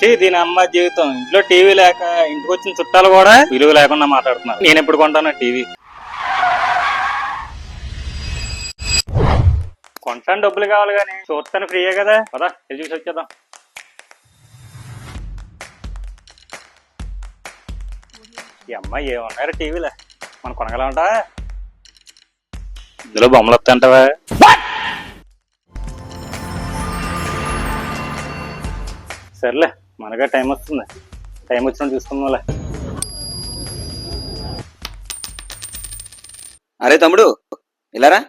చీ దీని అమ్మ జీవితం. ఇంట్లో టీవీ లేక ఇంటికి వచ్చిన చుట్టాలు కూడా విలువ లేకుండా మాట్లాడుతున్నారు. నేను ఎప్పుడు కొంటాను టీవీ. కొంటాను డబ్బులు కావాలి కానీ చూస్తాను ఫ్రీయే కదా. పదా వెళ్ళి చూసి వచ్చేద్దాం. ఈ అమ్మాయి ఏమన్నారు టీవీలో? మనం కొనగలమంటా ఇందులో బొమ్మలు వస్తాయంటావా సర్లే. మనగా టైం వస్తుంది. టైం వచ్చినప్పుడు చూసుకుందాంలే. అరే తమ్ముడు ఇలారా?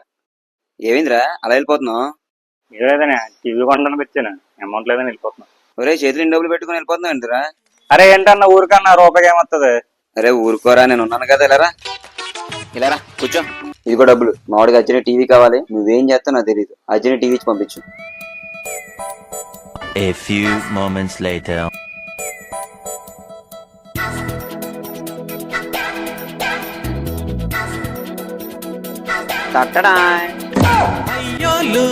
ఏమైందిరా? అలా వెళ్ళిపోతున్నావు? ఏదైనా టీవీ కొనడానికి వచ్చాను అమౌంట్ లేదని వెళ్ళిపోతున్నా. ఒరే చేతులు ఇన్ని డబ్బులు పెట్టుకుని వెళ్ళిపోతున్నావు ఏంటిరా అరే ఏంటన్నా ఊరికన్నా రూపాయి ఏమొస్తుంది అరే ఊరుకోరా నేను ఉన్నాను కదా ఇలారా? ఇలారా కూర్చో. ఇదిగో డబ్బులు. మామిడికి అర్జెంట్ టీవీ కావాలి. నువ్వేం చేస్తావు నాకు తెలియదు అర్జెంట్ టీవీ ఇచ్చి పంపించు. A few moments later. అయ్యోలు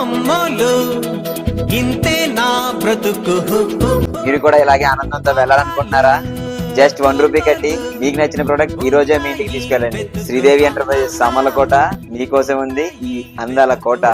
అమ్మోలు ఇంతే నా బ్రతుకు. మీరు కూడా ఇలాగే ఆనందంతో వెళ్ళాలనుకుంటున్నారా? జస్ట్ వన్ రూపీ కట్టి మీకు నచ్చిన ప్రోడక్ట్ ఈ రోజే మీ ఇంటికి తీసుకెళ్ళండి. శ్రీదేవి ఎంటర్ప్రైజెస్ సమల కోట మీకోసం ఉంది ఈ అందాల కోట.